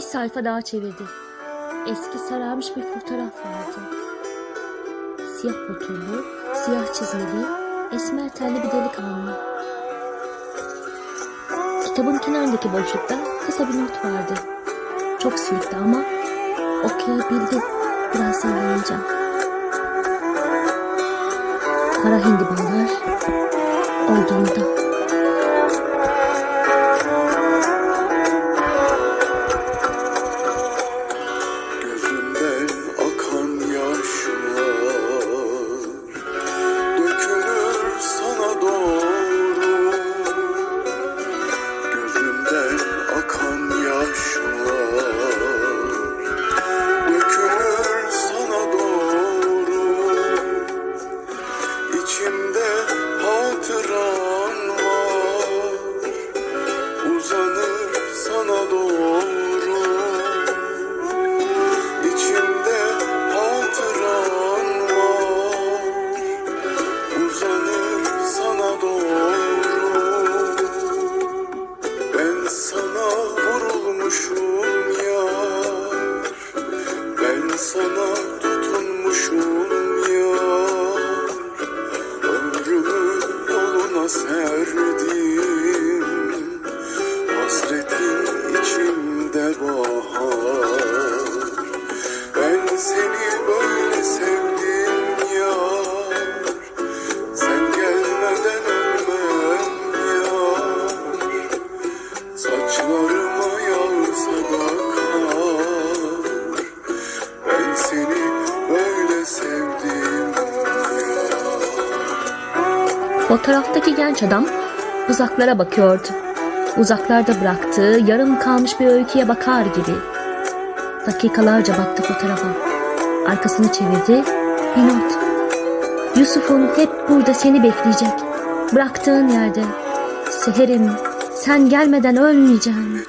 sayfa daha çevirdi. Eski sararmış bir fotoğraf vardı. Siyah boturlu, siyah çizmeli, esmer tenli bir delikanlı. Kitabın kenarındaki boşlukta kısa bir not vardı. Çok sürüktü ama okuyabildi. Biraz sallayınca. Kara hindibalar olduğunda. içimde hatıra Yar Fotoğraftaki genç adam uzaklara bakıyordu. Uzaklarda bıraktığı yarım kalmış bir öyküye bakar gibi. Dakikalarca baktı fotoğrafa. Arkasını çevirdi. Bir not. Yusuf'un hep burada seni bekleyecek. Bıraktığın yerde. Seherim sen gelmeden ölmeyeceğim.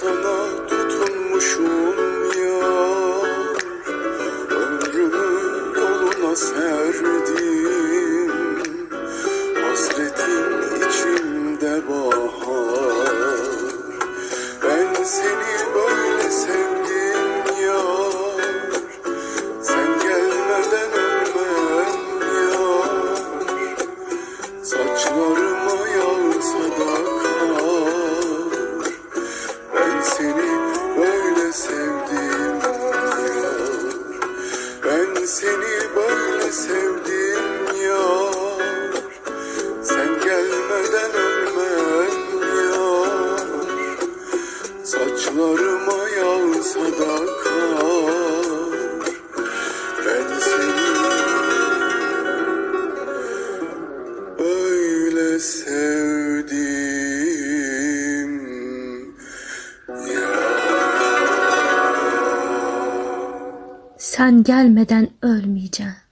Sana tutunmuşum yar Ömrümü yoluna serdim Sen gelmeden ölmeyeceğim.